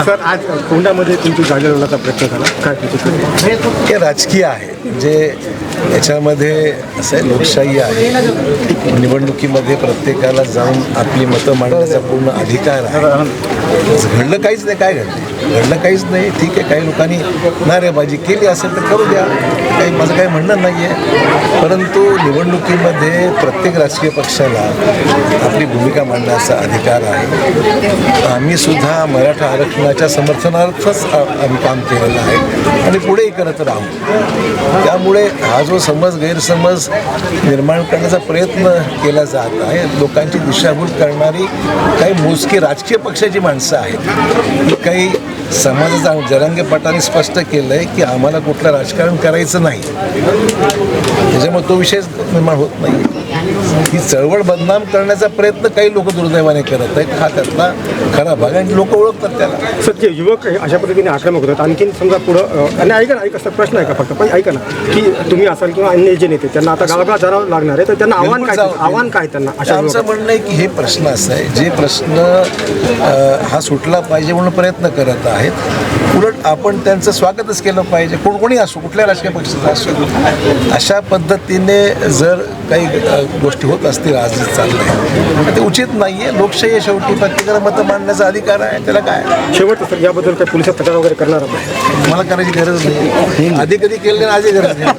Sir आज कोंडामध्ये तुमची जागा लावण्याचा प्रयत्न झाला. काय हे राजकीय आहे. जे याच्यामध्ये असं आहे, लोकशाही आहे. निवडणुकीमध्ये प्रत्येकाला जाऊन आपली मतं मांडण्याचा पूर्ण अधिकार आहे. घडलं काहीच नाही. काय घडलं? घडलं काहीच नाही. ठीक आहे काही लोकांनी नारेबाजी केली असेल तर करू द्या. काही माझं काही म्हणणं नाही आहे परंतु निवडणुकीमध्ये प्रत्येक राजकीय पक्षाला आपली भूमिका मांडण्याचा अधिकार आहे. आम्ही सुद्धा मराठा आरक्षणाच्या समर्थनार्थच आम्ही काम केलेलं आहे आणि पुढेही करत राहू. त्यामुळे हा जो समज गैरसमज निर्माण करण्याचा प्रयत्न केला जात आहे लोकांची दिशाभूल करणारी काही मोजकी राजकीय पक्षाची माणसं आहेत ही काही समाजाचा जरांगे पाटाने स्पष्ट केलं आहे की आम्हाला कुठलं राजकारण करायचं नाही. त्याच्यामुळे तो विषयच निर्माण होत नाही ही चळवळ बदनाम करण्याचा प्रयत्न काही लोक दुर्दैवाने करत आहेत. हा त्यातला खरा भाग आणि लोक ओळखतात त्याला. सर युवक अशा पद्धतीने आक्रमक होतात आणखीन समजा पुढं आणि ऐका ना ऐका सर प्रश्न आहे का फक्त. पण ऐका ना की तुम्ही असाल किंवा अन्य जे नेते त्यांना आता गावागाव जावं लागणार आहे तर त्यांना आव्हान काय आव्हान काय त्यांना अशा आमचं? म्हणणं आहे की हे प्रश्न असं आहे जे प्रश्न हा सुटला पाहिजे म्हणून प्रयत्न करत आहेत उलट आपण त्यांचं स्वागतच केलं पाहिजे. कोण कोणी असो कुठल्या राजकीय पक्षाचा असो. अशा पद्धतीने जर काही गोष्टी होत असतील आज चाललंय तर ते उचित नाही आहे लोकशाही आहे शेवटी प्रत्येकाला मतं मांडण्याचा अधिकार आहे त्याला काय शेवटचं सर याबद्दल काही पोलिसात तक्रार वगैरे करणार मला करायची गरज नाही आधी कधी केली आजही गरज नाही